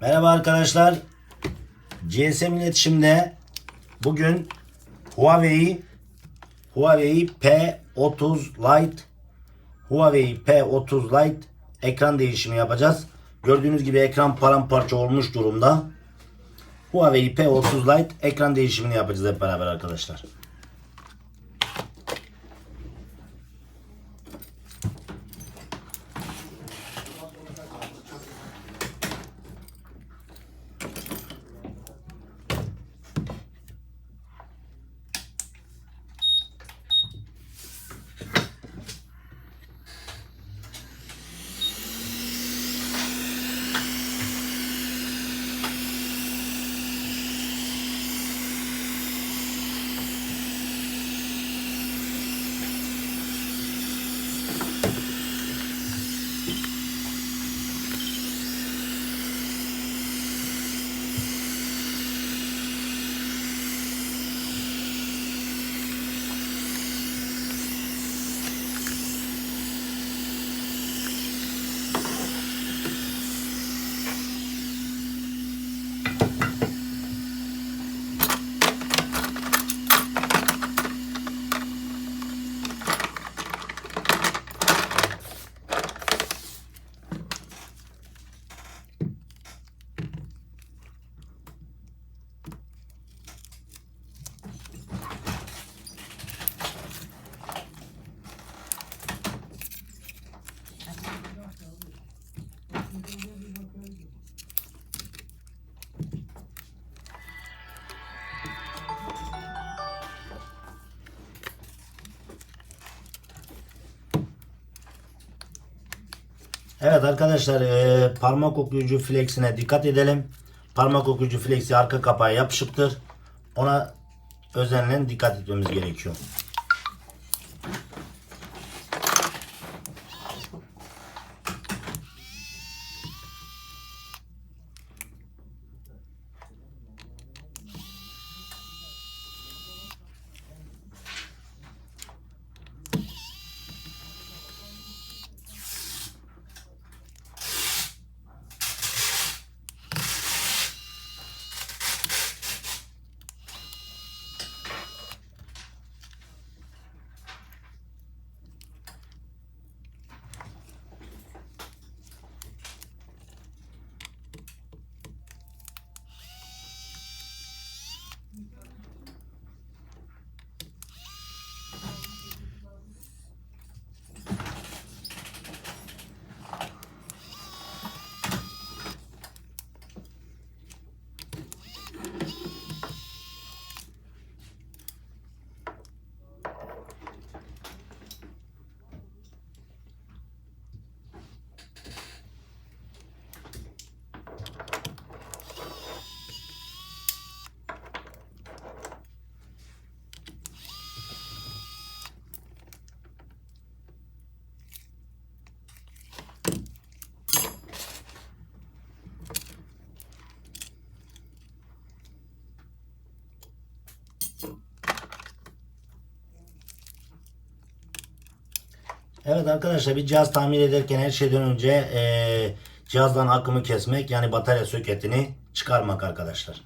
Merhaba arkadaşlar. GSM iletişimde bugün Huawei Huawei P30 Lite Huawei P30 Lite ekran değişimi yapacağız. Gördüğünüz gibi ekran paramparça olmuş durumda. Huawei P30 Lite ekran değişimini yapacağız hep beraber arkadaşlar. Evet arkadaşlar eee, parmak okuyucu flexine dikkat edelim. Parmak okuyucu flexi arka kapağa yapışıktır. Ona özenle dikkat etmemiz gerekiyor. Evet arkadaşlar bir cihaz tamir ederken her şeyden önce eee, cihazdan akımı kesmek yani batarya soketini çıkarmak arkadaşlar.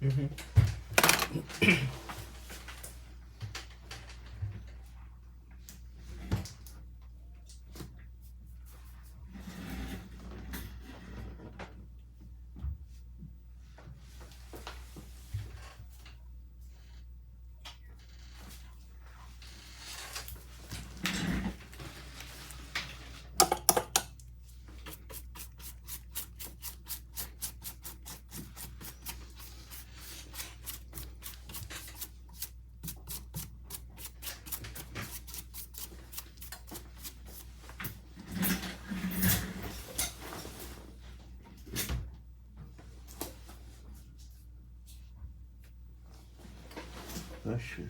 Mm-hmm. 那是。